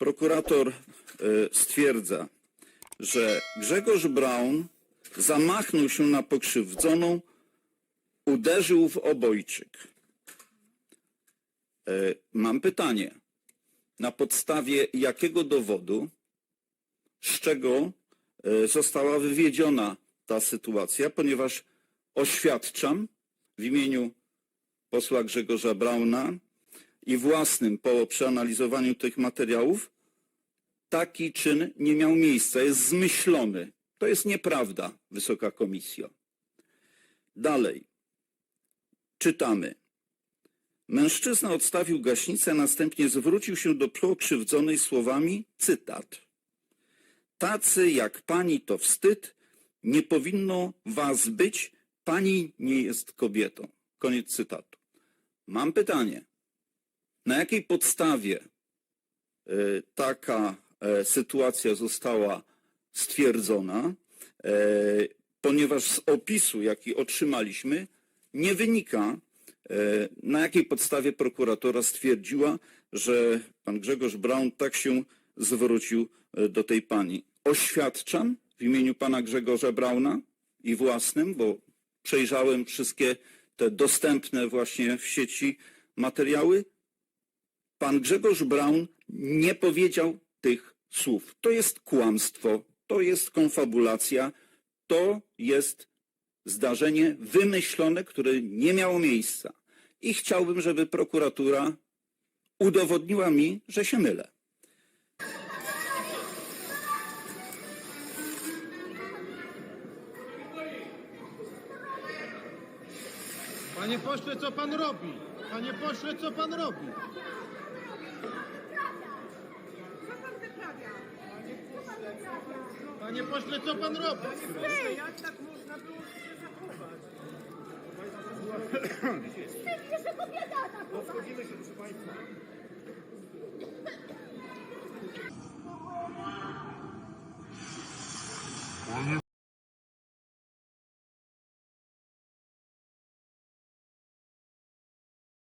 prokurator e, stwierdza, że Grzegorz Braun zamachnął się na pokrzywdzoną, uderzył w obojczyk. E, Mam pytanie. Na podstawie jakiego dowodu, z czego e, została wywiedziona ta sytuacja, ponieważ oświadczam w imieniu posła Grzegorza Brauna i własnym po przeanalizowaniu tych materiałów, taki czyn nie miał miejsca, jest zmyślony. To jest nieprawda, Wysoka Komisjo. Dalej. Czytamy. Mężczyzna odstawił gaśnicę, następnie zwrócił się do pokrzywdzonej słowami, cytat. Tacy jak pani to wstyd, nie powinno was być, pani nie jest kobietą. Koniec cytatu. Mam pytanie. Na jakiej podstawie e, taka e, sytuacja została stwierdzona, e, ponieważ z opisu, jaki otrzymaliśmy, nie wynika, na jakiej podstawie prokuratora stwierdziła, że pan Grzegorz Braun tak się zwrócił do tej pani. Oświadczam w imieniu pana Grzegorza Brauna i własnym, bo przejrzałem wszystkie te dostępne właśnie w sieci materiały, pan Grzegorz Braun nie powiedział tych słów. To jest kłamstwo, to jest konfabulacja, to jest zdarzenie wymyślone, które nie miało miejsca. I chciałbym, żeby prokuratura udowodniła mi, że się mylę. Panie pośle, co pan robi? Panie pośle, co pan robi? Pan robi? Jak tak można było się zachować? Wstyd, że kobieta atakować!